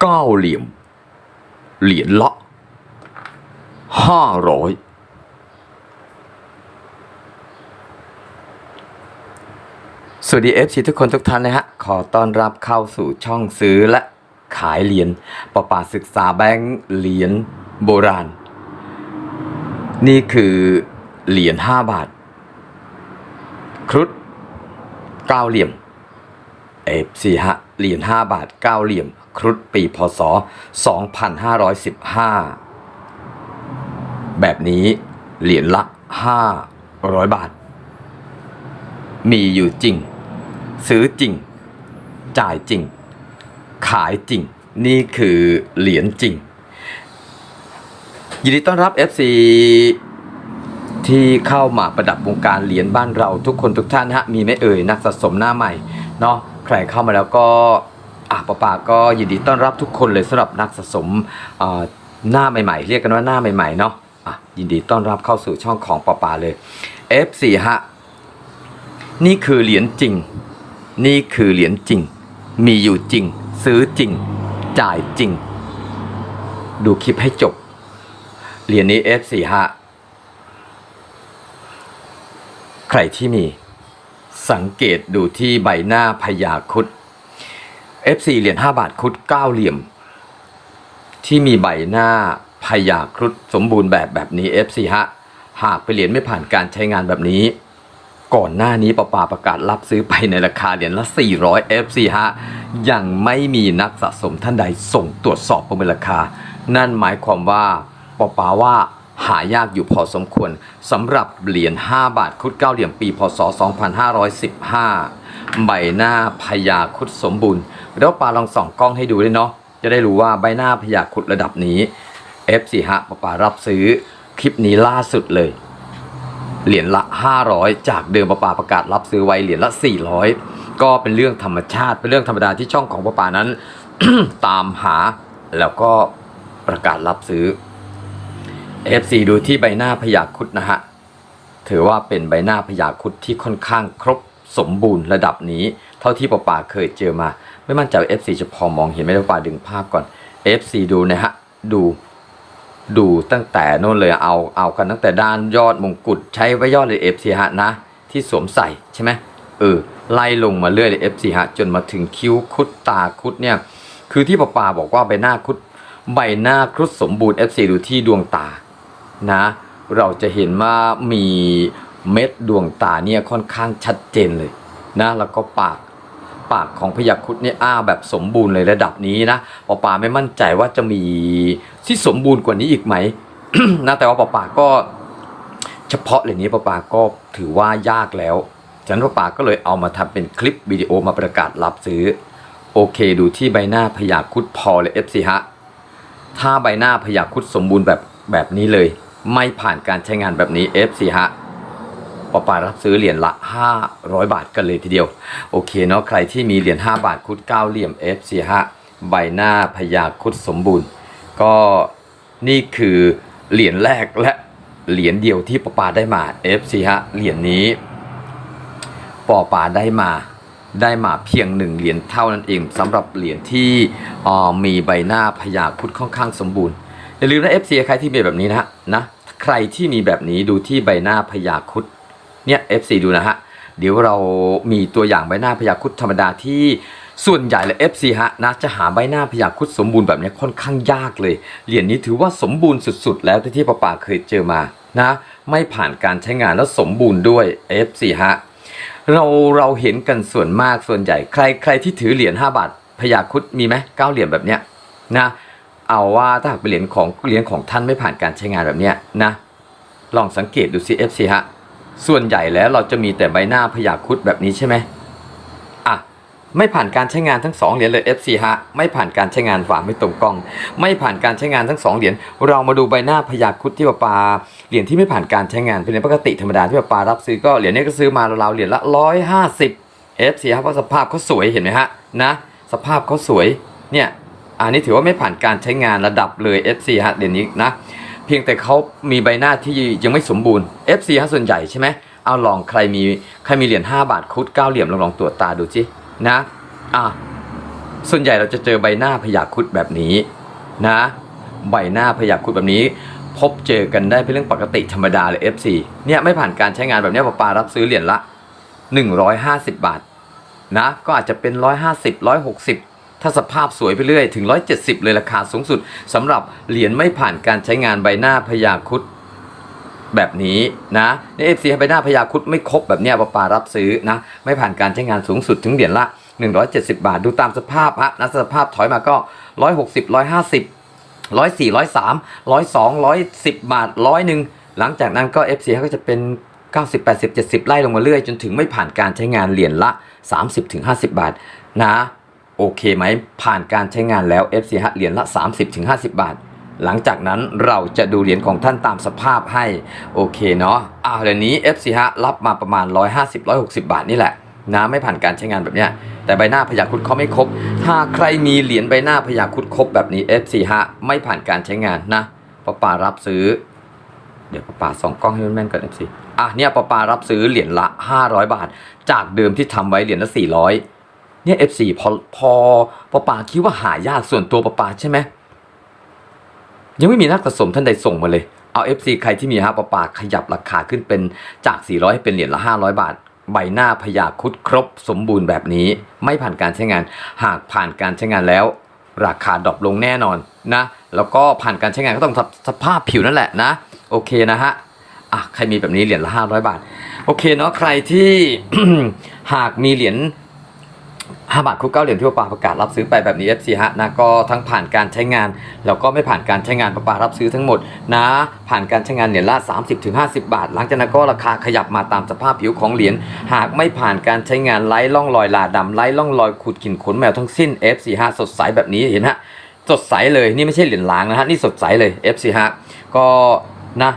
เก้าเหลี่ยม เหรียญละห้าร้อยสวัสดีเอฟซีทุกคนทุกท่านนะฮะ ขอต้อนรับเข้าสู่ช่องซื้อและขายเหรียญประปาศึกษาแบงค์เหรียญโบราณ นี่คือเหรียญห้าบาท ครุฑเก้าเหลี่ยมเอฟซีฮะเหรียญ5บาท9เหลี่ยม ครุฑปีพศ 2515 แบบนี้เหรียญละ 500 บาท มีอยู่จริง ซื้อจริง จ่ายจริง ขายจริง นี่คือเหรียญจริง ยินดีต้อนรับ FC ที่เข้ามาประดับวงการเหรียญบ้านเราทุกคนทุกท่านฮะมีไหม่เอ่ยนักสะสมหน้าใหม่เนาะใครเข้ามาแล้วก็ อะป้าป่าก็ยินดีต้อนรับทุกคนเลยสำหรับนักสะสมหน้าใหม่ ๆ เรียกกันว่าหน้าใหม่ๆเนาะอะยินดีต้อนรับเข้าสู่ช่องของป้าป่าเลย F4 ฮะนี่คือเหรียญจริง นี่คือเหรียญจริง มีอยู่จริง ซื้อจริง จ่ายจริง ดูคลิปให้จบ เหรียญนี้ F4 ฮะใครที่มี สังเกตดูที่ใบหน้าพญาคุด F4 เหรียญ5บาทครุด9เหลี่ยม ที่มีใบหน้าพญาครุดสมบูรณ์แบบแบบนี้ F4 ฮะ หากไปเหรียญไม่ผ่านการใช้งานแบบนี้ ก่อนหน้านี้ประปาประกาศรับซื้อไปในราคาเหรียญละ 400 F4 ฮะ ยังไม่มีนักสะสมท่านใดส่งตรวจสอบประเมินราคา นั่นหมายความว่าปปาว่า หายากอยู่พอสมควรสำหรับเหรียญ 5 บาทครุฑ9เหลี่ยมปีพศ 2515 ใบหน้าพญาครุฑสมบูรณ์แล้วปาลองส่องกล้องให้ดูด้วยเนาะจะได้รู้ว่าใบหน้าพญาครุฑระดับนี้ F4 ฮะปาปารับซื้อคลิปนี้ล่าสุดเลย เหรียญละ 500 จากเดิมปะปาประกาศรับซื้อไว้เหรียญละ 400 ก็เป็นเรื่องธรรมชาติ เป็นเรื่องธรรมดาที่ช่องของปะปานั้น ตามหาแล้วก็ประกาศรับซื้อ FC ดูที่ใบหน้าพญาคุดนะฮะ ถือว่าเป็นใบหน้าพญาคุดที่ค่อนข้างครบสมบูรณ์ระดับนี้ เท่าที่ประปาเคยเจอมา ไม่มั่นใจ FC จะพอมองเห็นไหมประปาดึงภาพก่อน FC ดูนะฮะ ดูดูตั้งแต่โน่นเลยเอาเอากันตั้งแต่ด้านยอดมงกุฎใช้ไว้ยอดเลยเอฟซีฮะนะ ที่สวมใส่ใช่ไหมเออไล่ลงมาเรื่อยเลยเอฟซีฮะจนมาถึงคิ้วคุดตาคุดเนี่ย คือที่ปาปาบอกว่าใบหน้าคุดใบหน้าครุดสมบูรณ์เอฟซีดูที่ดวงตา นะเราจะเห็นว่ามีเม็ดดวงตาเนี่ยค่อนข้างชัดเจนเลยนะแล้วก็ปากปากของพยัคฆ์คุดเนี่ยอ้าแบบสมบูรณ์เลยระดับนี้นะปอปาไม่มั่นใจว่าจะมีที่สมบูรณ์กว่านี้อีกไหมนะแต่ว่าปอปาก็เฉพาะเหรียนี้ปอปาก็ถือว่ายากแล้วฉะนั้นปอปาก็เลยเอามาทำเป็นคลิปวิดีโอมาประกาศรับซื้อ โอเคดูที่ใบหน้าพยาครุดพอเลย FC ฮะถ้าใบหน้าพยาครุดสมบูรณ์แบบแบบนี้เลย ไม่ผ่านการใช้งานแบบนี้ FC ฮะปอปารับซื้อเหรียญละ 500 บาทกันเลยทีเดียว โอเคเนาะใครที่มีเหรียญ5บาทคุด9เหลี่ยม F4 ฮะใบหน้าพญาคุดสมบูรณ์ ก็นี่คือเหรียญแรกและเหรียญเดียวที่ปอปาได้มา F4 ฮะเหรียญนี้ปอปาได้มาได้มาเพียงหนึ่งเหรียญเท่านั้นเองสำหรับเหรียญที่อ่ามีใบหน้าพญาคุดค่อนข้างสมบูรณ์ อย่าลืมนะ FC ใครที่มีแบบนี้นะฮะนะใครที่มีแบบนี้ดูที่ใบหน้าพญาคุดเนี่ย FC ดูนะฮะเดี๋ยวเรามีตัวอย่างใบหน้าพยาคุดธรรมดาที่ส่วนใหญ่เลย FC ฮะนะจะหาใบหน้าพยาคุดสมบูรณ์แบบนี้ค่อนข้างยากเลยเหรียญนี้ถือว่าสมบูรณ์สุดๆ แล้วที่ที่ป้าป่าเคยเจอมานะไม่ผ่านการใช้งานแล้วสมบูรณ์ด้วย FC ฮะเราเราเห็นกันส่วนมากส่วนใหญ่ ใครใครที่ถือเหรียญ5บาทพยาคุดมีไหมเก้าเหรียญแบบเนี้ยนะ เอาว่าถ้าหากเป็นเหรียญของเหรียญของท่านไม่ผ่านการใช้งานแบบเนี้ยนะลองสังเกตดูซิ FC ฮะส่วนใหญ่แล้วเราจะมีแต่ใบหน้าพยาคุดแบบนี้ใช่ไหมอะไม่ผ่านการใช้งานทั้งสองเหรียญเลย FC ฮะไม่ผ่านการใช้งานฝาไม่ตรงกล้อง ไม่ผ่านการใช้งานทั้งสองเหรียญเรามาดูใบหน้าพยาคุดที่ปาปาเหรียญที่ไม่ผ่านการใช้งานเป็นเหรียญปกติธรรมดาที่ปาปารับซื้อก็เหรียญนี้ก็ซื้อมาราวๆเหรียญละร้อยห้าสิบ FC ฮะเพราะสภาพเขาสวยเห็นไหมฮะนะสภาพเขาสวยเนี่ย อันนี้ถือว่าไม่ผ่านการใช้งานระดับเลย FC ฮะเหรียญนี้นะเพียงแต่เขามีใบหน้าที่ยังไม่สมบูรณ์ FC ฮะส่วนใหญ่ใช่ไหมเอาลองใครมีใครมีเหรียญ5บาทคุด9เหลี่ยมลองลองตรวจตาดูสินะอะส่วนใหญ่เราจะเจอใบหน้าพยาคุดแบบนี้นะ ใบหน้าพยาคุดแบบนี้ พบเจอกันได้เป็นเรื่องปกติธรรมดาเลย FC เนี่ยไม่ผ่านการใช้งานแบบเนี้ยปาปารับซื้อเหรียญละ 150 บาทนะก็อาจจะเป็น 150 160 ถ้าสภาพสวยไปเรื่อยถึง 170 เลยราคาสูงสุดสำหรับเหรียญไม่ผ่านการใช้งานใบหน้าพยาคุดแบบนี้นะในเอฟซีใบหน้าพยาคุดไม่ครบแบบเนี้ยปปารับซื้อนะไม่ผ่านการใช้งานสูงสุดถึงเหรียญละ 170 บาท ดูตามสภาพฮะนะสภาพถอยมาก็ 160 150ร้อยสี่ร้อยสามร้อยสองร้อยสิบาทร้อยหนึ่งหลังจากนั้นก็ FC ก็จะเป็น 90 80 70 ไล่ลงมาเรื่อย จนถึงไม่ผ่านการใช้งานเหรียญละ 30ถึง50 บาทนะ โอเคไหม ผ่านการใช้งานแล้ว FC ฮะเหรียญละ 30ถึง50 บาท หลังจากนั้นเราจะดูเหรียญของท่านตามสภาพให้ โอเคเนาะอ่าเหรียญนี้ FC ฮะรับมาประมาณ 150 160 บาทนี่แหละนะไม่ผ่านการใช้งานแบบเนี้ยแต่ใบหน้าพยาคุดเขาไม่ครบ ถ้าใครมีเหรียญใบหน้าพยาคุดครบแบบนี้ F4 ฮะไม่ผ่านการใช้งานนะป้าป่ารับซื้อ เดี๋ยวป้าป่าส่องกล้องให้แม่นๆก่อน F4 อะเนี่ยป้าป่ารับซื้อเหรียญละ 500 บาท จากเดิมที่ทำไว้เหรียญละ 400 เนี่ย F4 พอพอป้าป่าคิดว่าหายากส่วนตัวป้าป่าใช่ไหมยังไม่มีนักสะสมท่านใดส่งมาเลย เอา FC ใครที่มีฮะปะปาขยับราคาขึ้นเป็นจาก 400 ให้เป็นเหรียญละ 500 บาท ใบหน้าพยาคุดครบสมบูรณ์แบบนี้ ไม่ผ่านการใช้งาน หากผ่านการใช้งานแล้ว ราคาดรอปลงแน่นอนนะ แล้วก็ผ่านการใช้งานก็ต้องสภสภาพผิวนั่นแหละนะ โอเคนะฮะอะใครมีแบบนี้เหรียญละ 500 บาท โอเคเนาะใครที่หากมีเหรียญ 5บาทคุกเก้าเหรียญที่ปาปาประกาศรับซื้อไปแบบนี้ FC ฮะนะก็ทั้งผ่านการใช้งานแล้วก็ไม่ผ่านการใช้งานปาปารับซื้อทั้งหมดนะผ่านการใช้งานเหรียญละ 30-50 บาท หลังจากนั้นก็ราคาขยับมาตามสภาพผิวของเหรียญหากไม่ผ่านการใช้งานไร้ร่องรอยลาดำไร้ร่องรอยขูดขีดขนแมวทั้งสิ้น FC ฮะสดใสแบบนี้เห็นฮะสดใสเลยนี่ไม่ใช่เหรียญล้างนะฮะนี่สดใสเลย FC ฮะก็นะ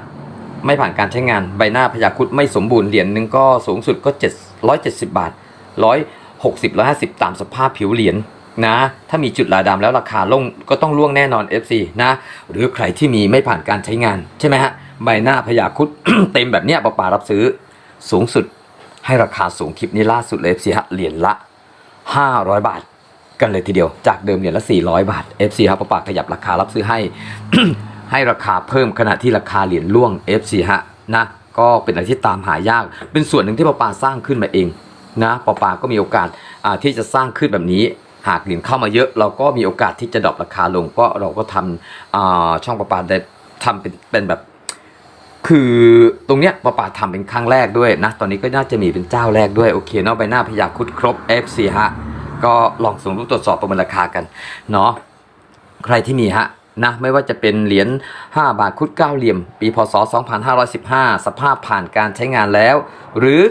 ไม่ผ่านการใช้งานใบหน้าพยาครุดไม่สมบูรณ์เหรียญหนึ่งก็สูงสุดก็7 170 บาท 60 150 ตามสภาพผิวเหรียญนะ ถ้ามีจุดลาดำแล้วราคาลงก็ต้องล่วงแน่นอน FC นะ หรือใครที่มีไม่ผ่านการใช้งาน ใช่ไหมฮะ ใบหน้าพยาคุด เต็มแบบเนี้ยปาปารับซื้อสูงสุดให้ราคาสูงคลิปนี้ล่าสุดเลย FC ฮะเหรียญละ 500 บาท กันเลยทีเดียว จากเดิมเหรียญละ 400 บาท FC ครับปาปาขยับราคารับซื้อให้ ให้ราคาเพิ่มขณะที่ราคาเหรียญล่วง FC ฮะนะก็เป็นอะไรที่ตามหายาก เป็นส่วนหนึ่งที่ปาปาสร้างขึ้นมาเอง นะปาปาก็มีโอกาสที่จะสร้างขึ้นแบบนี้ หากเหรียญเข้ามาเยอะ เราก็มีโอกาสที่จะดรอปราคาลง ก็เราก็ทำช่องปาปาได้ทำเป็นเป็นแบบคือตรงเนี้ยปาปาทำเป็นครั้งแรกด้วยนะ ตอนนี้ก็น่าจะมีเป็นเจ้าแรกด้วย โอเคเนาะใบหน้าพยาคุดครบ FC ฮะ ก็ลองส่งรูปตรวจสอบประเมินราคากัน เนาะใครที่มีฮะนะไม่ว่าจะเป็นเหรียญ 5 บาทคุด 9 เหลี่ยม ปีพศ 2515 สภาพผ่านการใช้งานแล้ว หรือ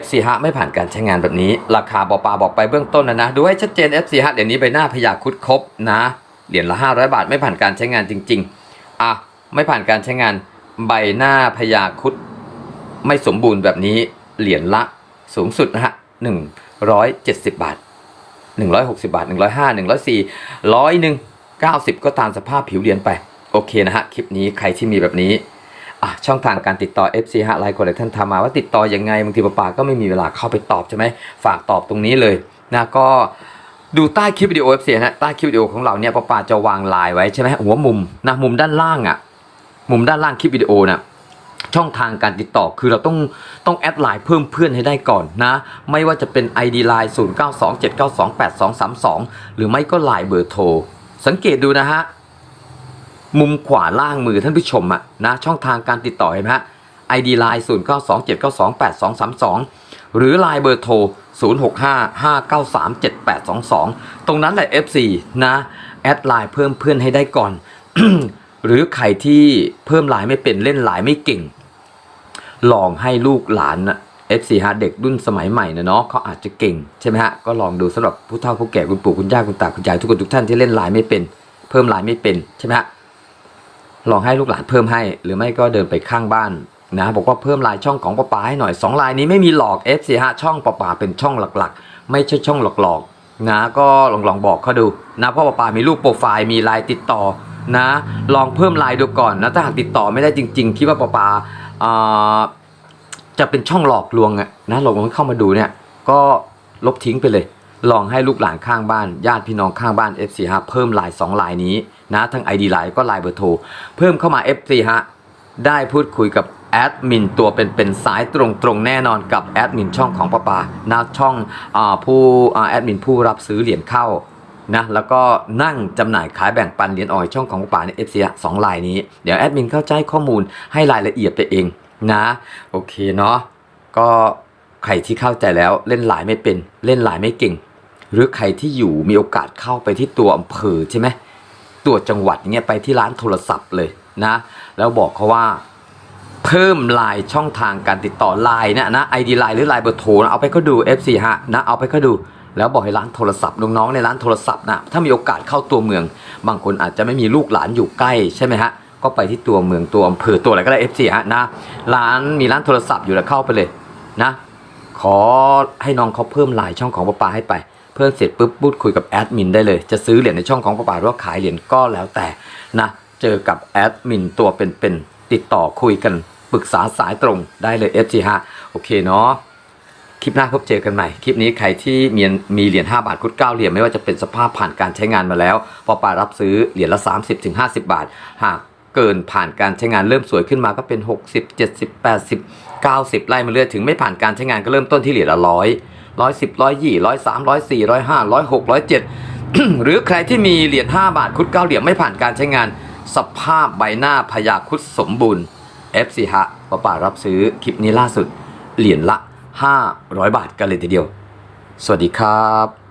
FC ฮะไม่ผ่านการใช้งานแบบนี้ ราคาบอปาบอกไปเบื้องต้นนะนะ ดูให้ชัดเจน FC ฮะเดี๋ยวนี้ใบหน้าพยาคุดครบนะ เหรียญละ 500 บาทไม่ผ่านการใช้งานจริง ๆ อะ ไม่ผ่านการใช้งานใบหน้าพยาคุดไม่สมบูรณ์แบบนี้ เหรียญละสูงสุดนะฮะ 170 บาท 160 บาท 105 104 100หนึ่ง90 ก็ตามสภาพผิวเหรียญไป โอเคนะฮะ คลิปนี้ใครที่มีแบบนี้ ช่องทางการติดต่อ FC ฮะไลน์กดเลยท่านทำมาว่าติดต่ออยังไงบางทีป้าปาก็ไม่มีเวลาเข้าไปตอบใช่ไหมฝากตอบตรงนี้เลยนะก็ดูใต้คลิปวิดีโอ FC นะใต้คลิปวิดีโอของเราเนี่ยป้าปาจะวางไลน์ไว้ใช่ไหมหัวมุมนะมุมด้านล่างอะมุมด้านล่างคลิปวิดีโอน่ะช่องทางการติดต่อคือเราต้องต้องแอดไลน์เพิ่มเพื่อนให้ได้ก่อนนะ ไม่ว่าจะเป็น ID Line 0927928232 หรือไม่ก็ไลน์เบอร์โทร สังเกตดูนะฮะ มุมขวาล่างมือท่านผู้ชมอะนะช่องทางการติดต่อเห็นไหมฮะ ID Line 0927928232 หรือไลน์เบอร์โทร 0655937822 ตรงนั้นแหละ F4 นะ แอดไลน์เพิ่มเพื่อนให้ได้ก่อน หรือใครที่เพิ่มไลน์ไม่เป็นเล่นไลน์ไม่เก่ง ลองให้ลูกหลาน FC ฮะเด็กรุ่นสมัยใหม่นะเนาะเขาอาจจะเก่งใช่ไหมฮะ ก็ลองดูสำหรับผู้เฒ่าผู้แก่คุณปู่คุณย่าคุณตาคุณยายทุกคนทุกท่านที่เล่นไลน์ไม่เป็น เพิ่มไลน์ไม่เป็นใช่ไหมฮะ ลองให้ลูกหลานเพิ่มให้ หรือไม่ก็เดินไปข้างบ้านนะบอกว่าเพิ่มลน์ช่องของป้าป๋าให้หน่อยสองไลน์นี้ไม่มีหลอก FC ฮะช่องป้าป๋าเป็นช่องหลักๆ ไม่ใช่ช่องหลอกๆนะก็ลองลองบอกเขาดูนะเพราะป้าป๋ามีรูปโปรไฟล์มีลน์ติดต่อนะลองเพิ่มลน์ดูก่อนนะถ้าหากติดต่อไม่ได้จริง ๆ คิดว่าป้าป๋าอ่าจะเป็นช่องหลอกลวงอะนะลองเข้ามาดูเนี่ยก็ลบทิ้งไปเลย ลองให้ลูกหลานข้างบ้านญาติพี่น้องข้างบ้าน FC ฮะเพิ่มลน์2ไลน์นี้ นะทั้ง ID ไลน์ก็ไลน์เบอร์โทรเพิ่มเข้ามา FC ฮะได้พูดคุยกับแอดมินตัวเป็นเป็นสายตรงตรงแน่นอนกับแอดมินช่องของป้าปานะช่องอผู้แอดมินผู้รับซื้อเหรียญเข้านะแล้วก็นั่งจำหน่ายขายแบ่งปันเหรียญออยช่องของป้าปาใน FC ฮะสองไลน์นี้ เดี๋ยวแอดมินเข้าใจข้อมูลให้รายละเอียดไปเองนะ โอเคเนาะก็ใครที่เข้าใจแล้วเล่นไลน์ไม่เป็นเล่นไลน์ไม่เก่ง หรือใครที่อยู่มีโอกาสเข้าไปที่ตัวอำเภอใช่ไหม ตัวจจังหวัดเงี้ยไปที่ร้านโทรศัพท์เลยนะแล้วบอกเขาว่าเพิ่มไลน์ช่องทางการติดต่อไลน์นะนะไอดีไลน์หรือไลน์เบอร์โทรนะเอาไปก็ดู F4 ฮะนะเอาไปก็ดูแล้วบอกให้ร้านโทรศัพท์น้องๆในร้านโทรศัพท์นะถ้ามีโอกาสเข้าตัวเมือง บางคนอาจจะไม่มีลูกหลานอยู่ใกล้ใช่ไหมฮะก็ไปที่ตัวเมืองตัวอำเภอตัวอะไรก็ได้ F4 ฮะนะร้านมีร้านโทรศัพท์อยู่แล้วเข้าไปเลยนะขอให้น้องเขาเพิ่มไลน์ช่องของป้าปาให้ไป เพิ่มเสร็จปุ๊บพูดคุยกับแอดมินได้เลย จะซื้อเหรียญในช่องของป้าปาหรือว่าขายเหรียญก็แล้วแต่นะเจอกับแอดมินตัวเป็นๆติดต่อคุยกันปรึกษาสายตรงได้เลย FG ฮะโอเคเนาะคลิปหน้าพบเจอกันใหม่ คลิปนี้ใครที่มีมีเหรียญ5บาทคุด9เหรียญไม่ว่าจะเป็นสภาพผ่านการใช้งานมาแล้วปอปารับซื้อเหรียญละ 30-50 บาท หากเกินผ่านการใช้งานเริ่มสวยขึ้นมาก็เป็น 60 70 80 90 ไล่มาเรื่อยถึงไม่ผ่านการใช้งานก็เริ่มต้นที่เหรียญละร้อย ร้อยสิบร้อยยี่ร้อยสามร้อยสี่ร้อยห้าร้อยหกร้อยเจ็ดหรือใครที่มีเหรียญ5บาทคุด9เหรียญไม่ผ่านการใช้งาน สภาพใบหน้าพยาคุดสมบูรณ์ FC ฮะป้าป่ารับซื้อคลิปนี้ล่าสุด เหรียญละ 500 บาทกันเลยทีเดียว สวัสดีครับ